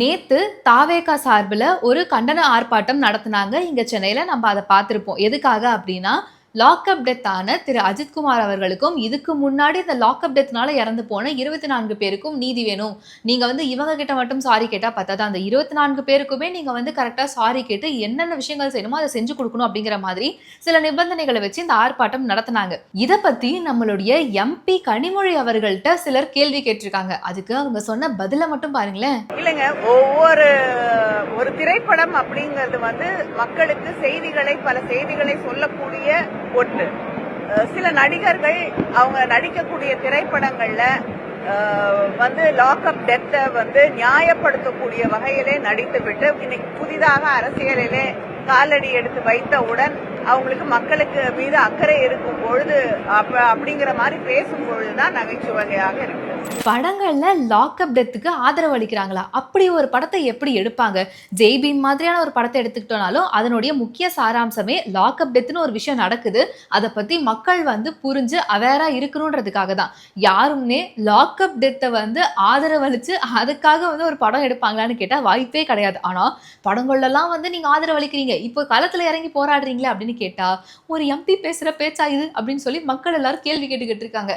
நேத்து தாவேகா சார்பில் ஒரு கண்டன ஆர்ப்பாட்டம் நடத்தினாங்க. இங்க சென்னையில நம்ம அதை பார்த்துருப்போம். எதுக்காக அப்படின்னா லாக்அப் டெத் ஆன திரு அஜித்குமார் அவர்களுக்கும் இதுக்கு முன்னாடி இந்த லாக்அப் டெத்னால இறந்து போன இருபத்தி நான்கு பேருக்கும் நீதி வேணும். நீங்கள் வந்து இவங்க கிட்ட மட்டும் சாரி கேட்டால் பத்தாது? அந்த இருபத்தி நான்கு பேருக்குமே நீங்கள் வந்து கரெக்டாக சாரி கேட்டு என்னென்ன விஷயங்கள் செய்யணுமோ அதை செஞ்சு கொடுக்கணும் அப்படிங்கிற மாதிரி சில நிபந்தனைகளை வச்சு இந்த ஆர்ப்பாட்டம் நடத்தினாங்க. இதை பற்றி நம்மளுடைய எம்பி கனிமொழி அவர்கள்ட்ட சிலர் கேள்வி கேட்டிருக்காங்க. அதுக்கு அவங்க சொன்ன பதிலை மட்டும் பாருங்களேன். இல்லைங்க ஒவ்வொரு ஒரு திரைப்படம் அப்படிங்கிறது வந்து மக்களுக்கு செய்திகளை பல செய்திகளை சொல்லக்கூடிய ஒன்று சில நடிகர்கள் அவங்க நடிக்கக்கூடிய திரைப்படங்கள்ல வந்து லாக்அப் டெத்தை வந்து நியாயப்படுத்தக்கூடிய வகையிலே நடித்துவிட்டு இன்னைக்கு புதிதாக அரசியலிலே காலடி எடுத்து வைத்தவுடன் அவங்களுக்கு மக்களுக்கு மீது அக்கறை இருக்கும் பொழுது அப்ப அப்படிங்கிற மாதிரி பேசும் பொழுதுதான் நகைச்சுவையாக இருக்கு. படங்கள்ல லாக்அப் டெத்துக்கு ஆதரவு அளிக்கிறாங்களா? அப்படி ஒரு படத்தை எப்படி எடுப்பாங்க? ஜெய்பீம் மாதிரியான ஒரு படத்தை எடுத்துக்கிட்டோனாலும் அதனுடைய முக்கிய சாராம்சமே லாக்அப் டெத்னு ஒரு விஷயம் நடக்குது. அதை பத்தி மக்கள் வந்து புரிஞ்சு அவேரா இருக்கணுன்றதுக்காக தான். யாருமே லாக்அப் டெத்தை வந்து ஆதரவளிச்சு அதுக்காக வந்து ஒரு படம் எடுப்பாங்களான்னு கேட்டா வாய்ப்பே கிடையாது. ஆனா படங்கள்லாம் வந்து நீங்க ஆதரவளிக்கிறீங்க இப்போ களத்துல இறங்கி போராடுறீங்களே அப்படின்னு கேட்டா ஒரு எம்பி பேசுற பேச்சா இது? அப்படின்னு சொல்லி மக்கள் எல்லாரும் கேள்வி கேட்டுக்கிட்டு இருக்காங்க.